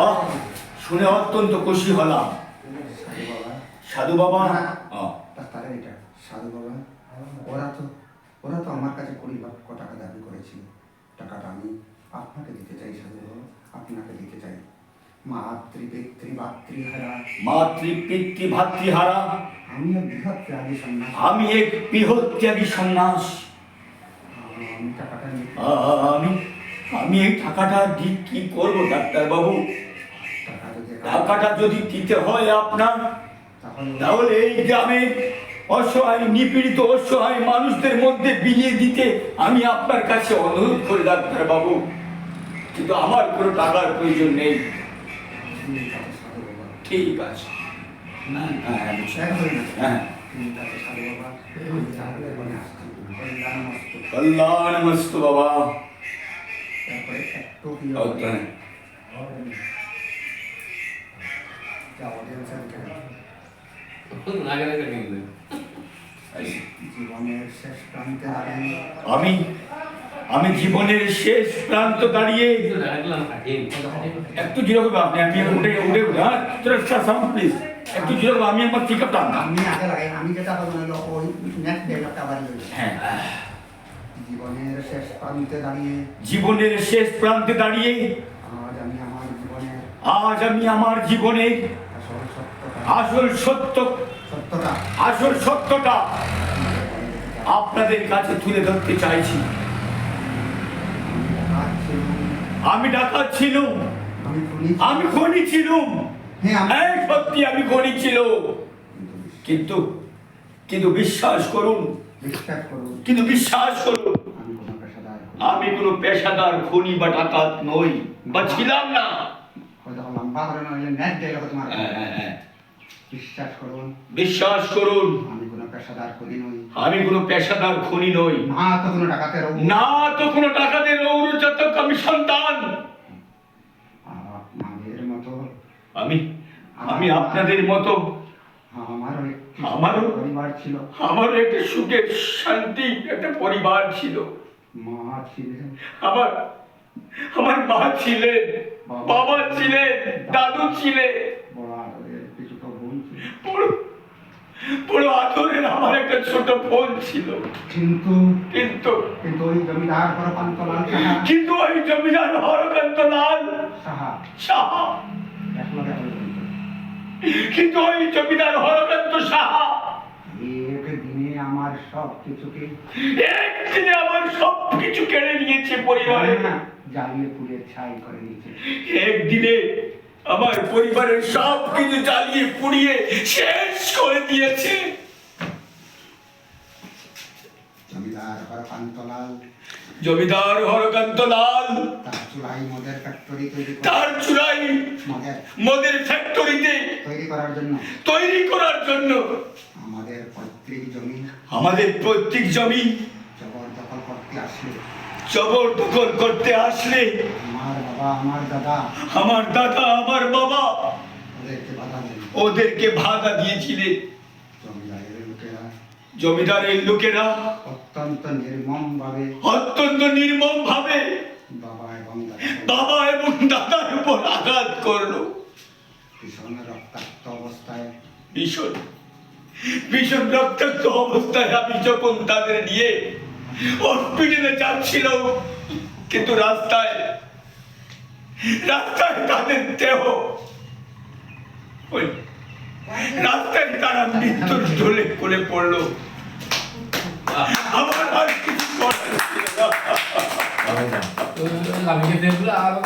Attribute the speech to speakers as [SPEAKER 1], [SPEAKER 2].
[SPEAKER 1] আহ, শুনে অত্যন্ত খুশি হলাম।
[SPEAKER 2] সাধু বাবা?
[SPEAKER 1] সাধু বাবা আহ,
[SPEAKER 2] ডাক্তারের এটা সাধু বাবা ওরা তো ওরা তো আমার কাছে কুড়ি লক্ষ টাকা দাবি করেছিল। টাকাটা আমি আপনাকে দিতে চাই সাধু বাবা আপনাকে দিতে চাই। আমি এক বৃহৎ ত্যাগী সন্ন্যাস।
[SPEAKER 1] আমি
[SPEAKER 2] আমি
[SPEAKER 1] এই টাকাটা দি কি করব ডাক্তার বাবু টাকাটা যদি দিতে হয় আপনার
[SPEAKER 2] তাহলে
[SPEAKER 1] এই গ্রামে অসহায় নিপীড়িত অসহায় মানুষদের মধ্যে বিলিয়ে দিতে আমি আপনার কাছে অনুরোধ করি ডাক্তার বাবু কিন্তু আমার কোনো টাকার প্রয়োজন নেই।
[SPEAKER 2] ঠিক আছে। সাধু বাবা
[SPEAKER 1] ঠিক আছে হ্যাঁ, হ্যাঁ, হ্যাঁ, বুঝছি।
[SPEAKER 2] এক হয়ে গেছে
[SPEAKER 1] হ্যাঁ
[SPEAKER 2] ঠিক আছে সাধু বাবা আমি
[SPEAKER 1] আমি আমি জীবনের শেষ প্রান্ত দাঁড়িয়ে একটু জিরো করবে আপনি আমি উঠে উঠে উঠে তোরা সাউন্ড প্লিজ একটু জিরো আমি আমার আপটা আনতাম
[SPEAKER 2] আমি আগে লাগাই আমি যেটা
[SPEAKER 1] হ্যাঁ
[SPEAKER 2] জীবনের শেষ প্রান্তে দাঁড়িয়ে।
[SPEAKER 1] জীবনের শেষ প্রান্তে দাঁড়িয়ে।
[SPEAKER 2] আজ আমি আমার জীবনের
[SPEAKER 1] আজ আমি আমার জীবনে।
[SPEAKER 2] আসল
[SPEAKER 1] সত্য।
[SPEAKER 2] সত্যটা।
[SPEAKER 1] আসল সত্যটা আপনাদের কাছে তুলে ধরতে চাইছি। আমি ডাকাত ছিলাম।
[SPEAKER 2] আমি খনি
[SPEAKER 1] ছিলাম।
[SPEAKER 2] হ্যাঁ
[SPEAKER 1] সত্যি আমি খনি ছিল
[SPEAKER 2] কিন্তু
[SPEAKER 1] কিন্তু বিশ্বাস করুন
[SPEAKER 2] বিশ্বাস করুন।
[SPEAKER 1] কিন্তু বিশ্বাস করুন।
[SPEAKER 2] আমি কোনো পেশাদার খুনি।
[SPEAKER 1] বা ডাকাত নই বা ছিলাম না। হ্যাঁ, হ্যাঁ, হ্যাঁ।
[SPEAKER 2] বিশ্বাস করুন।
[SPEAKER 1] বিশ্বাস করুন।
[SPEAKER 2] আমি কোনো পেশাদার খুনি নই।
[SPEAKER 1] আমি কোনো পেশাদার খনি নই।
[SPEAKER 2] না তো কোনো ডাকাতের
[SPEAKER 1] না তো কোনো ডাকাতের ঔরজাতক আমি সন্তান। আমি আমি আপনাদের মতো
[SPEAKER 2] আমারও
[SPEAKER 1] আমারও?
[SPEAKER 2] পরিবার ছিল।
[SPEAKER 1] আমার একটা সুখের শান্তি একটা পরিবার ছিল।
[SPEAKER 2] মা ছিলেন।
[SPEAKER 1] আমার আমার মা ছিলেন বাবা ছিলেন দাদু ছিলেন।
[SPEAKER 2] আদরের
[SPEAKER 1] আমার একটা ছোট বোন ছিল।
[SPEAKER 2] কিন্তু
[SPEAKER 1] কিন্তু
[SPEAKER 2] কিন্তু ওই জমিদার পান্তলাল সাহা।
[SPEAKER 1] কিন্তু ওই জমিদার হরকান্ত লাল
[SPEAKER 2] সাহা।
[SPEAKER 1] সাহা। কিন্তু ওই জমিদার হরকান্ত সাহা।
[SPEAKER 2] একদিনে আমার সব কিছুকে
[SPEAKER 1] একদিনে আমার সব কিছু কেড়ে নিয়েছে পরিবারে।
[SPEAKER 2] জ্বালিয়ে পুড়ে ছাই করে নিয়েছে।
[SPEAKER 1] একদিনে আমার পরিবারের সব কিছু জ্বালিয়ে পুড়িয়ে শেষ করে দিয়েছে।
[SPEAKER 2] পান্তলাল।
[SPEAKER 1] জমিদার হরকান্ত লাল
[SPEAKER 2] তার মদের ফ্যাক্টরি তৈরি
[SPEAKER 1] তার চূড়াই
[SPEAKER 2] মদের।
[SPEAKER 1] ফ্যাক্টরিতে
[SPEAKER 2] তৈরি করার জন্য।
[SPEAKER 1] তৈরি করার জন্য।
[SPEAKER 2] আমাদের পৈতৃক জমি।
[SPEAKER 1] আমাদের প্রত্যেক জমি।
[SPEAKER 2] জবরদখল করতে আসলে।
[SPEAKER 1] জবরদখল করতে আসলে।
[SPEAKER 2] আমার বাবা আমার দাদা।
[SPEAKER 1] আমার দাদা আমার বাবা।
[SPEAKER 2] ওদেরকে বাধা
[SPEAKER 1] ওদেরকে দিয়েছিলেন।
[SPEAKER 2] জমিদারের লোকেরা।
[SPEAKER 1] জমিদারের লোকেরা।
[SPEAKER 2] অত্যন্ত নির্মম ভাবে
[SPEAKER 1] অত্যন্ত নির্মম ভাবে
[SPEAKER 2] বাবা এবং
[SPEAKER 1] বাবা এবং দাদার উপর আঘাত করল।
[SPEAKER 2] ভীষণ রক্তাক্ত অবস্থায়।
[SPEAKER 1] ভীষণ। ভীষণ রক্তাক্ত অবস্থায় আমি যখন তাদের নিয়ে হসপিটালে যাচ্ছিল কিন্তু রাস্তায় রাস্তায় তাদের দেহ ওই রাস্তায় তারা মৃত্যুর ঢলে করে পড়ল। namanya.
[SPEAKER 3] Kami kita pula
[SPEAKER 2] apa?